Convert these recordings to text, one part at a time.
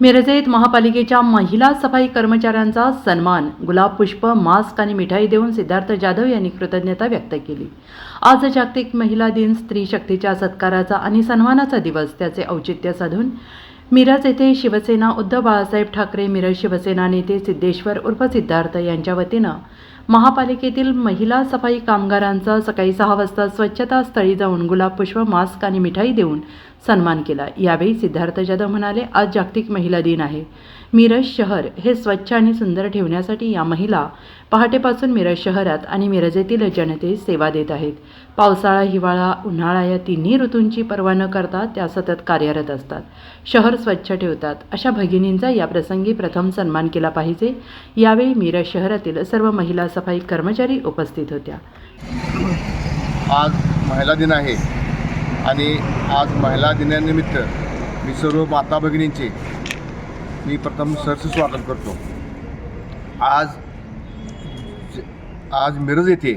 मिरजेत महापालिकेच्या महिला सफाई कर्मचाऱ्यांचा सन्मान गुलाब पुष्प मास्क आणि मिठाई देऊन सिद्धार्थ जाधव यांनी कृतज्ञता व्यक्त केली. आज जागतिक महिला दिन स्त्री शक्तीच्या सत्काराचा आणि सन्मानाचा दिवस त्याचे औचित्य साधून मिरज येथे शिवसेना उद्धव बाळासाहेब ठाकरे मिरज शिवसेना नेते सिद्धेश्वर उर्फ सिद्धार्थ यांच्या वतीनं महापालिकेतील महिला सफाई कामगारांचा सकाळी सहा वाजता स्वच्छता स्थळी जाऊन गुलाब पुष्प मास्क आणि मिठाई देऊन सन्मान केला. यावेळी सिद्धार्थ जाधव म्हणाले आज जागतिक महिला दिन आहे. मिरज शहर हे स्वच्छ आणि सुंदर ठेवण्यासाठी या महिला पहाटेपासून मिरज शहरात आणि मिरज येथील जनतेस सेवा देत आहेत. पावसाळा हिवाळा उन्हाळा या तिन्ही ऋतूंची पर्वा न करता त्या सतत कार्यरत असतात. शहर स्वच्छ ठेवतात. अशा भगिनींचा या प्रसंगी प्रथम सन्मान केला पाहिजे. यावेळी मिरज शहरातील सर्व महिला सफाई कर्मचारी उपस्थित होत्या. आज महिला दिन आहे. आणि आज महिला दिनानिमित्त मी सर्व माता भगिनींचे मी प्रथम सरस स्वागत करतो. आज आज मिरज येथे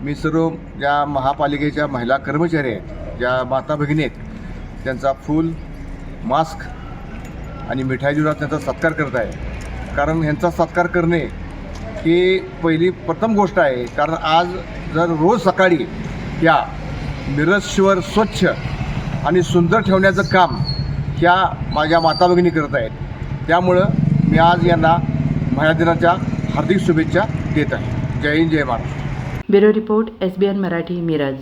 मी सर्व ज्या महापालिकेच्या महिला कर्मचारी आहेत ज्या माता भगिनी आहेत त्यांचा फूल मास्क आणि मिठाई देऊन त्यांचा सत्कार करत आहे. कारण ह्यांचा सत्कार करणे ही पहिली प्रथम गोष्ट आहे. कारण आज जर रोज सकाळी या मिरज शहर स्वच्छ आणि सुंदर ठेवण्याचं काम ह्या माझ्या माता भगिनी करत आहेत. त्यामुळं मी आज यांना माझ्या दिनाच्या हार्दिक शुभेच्छा देत आहे. जय हिंद जय Maharashtra. Bureau report S B N Marathi Miraj.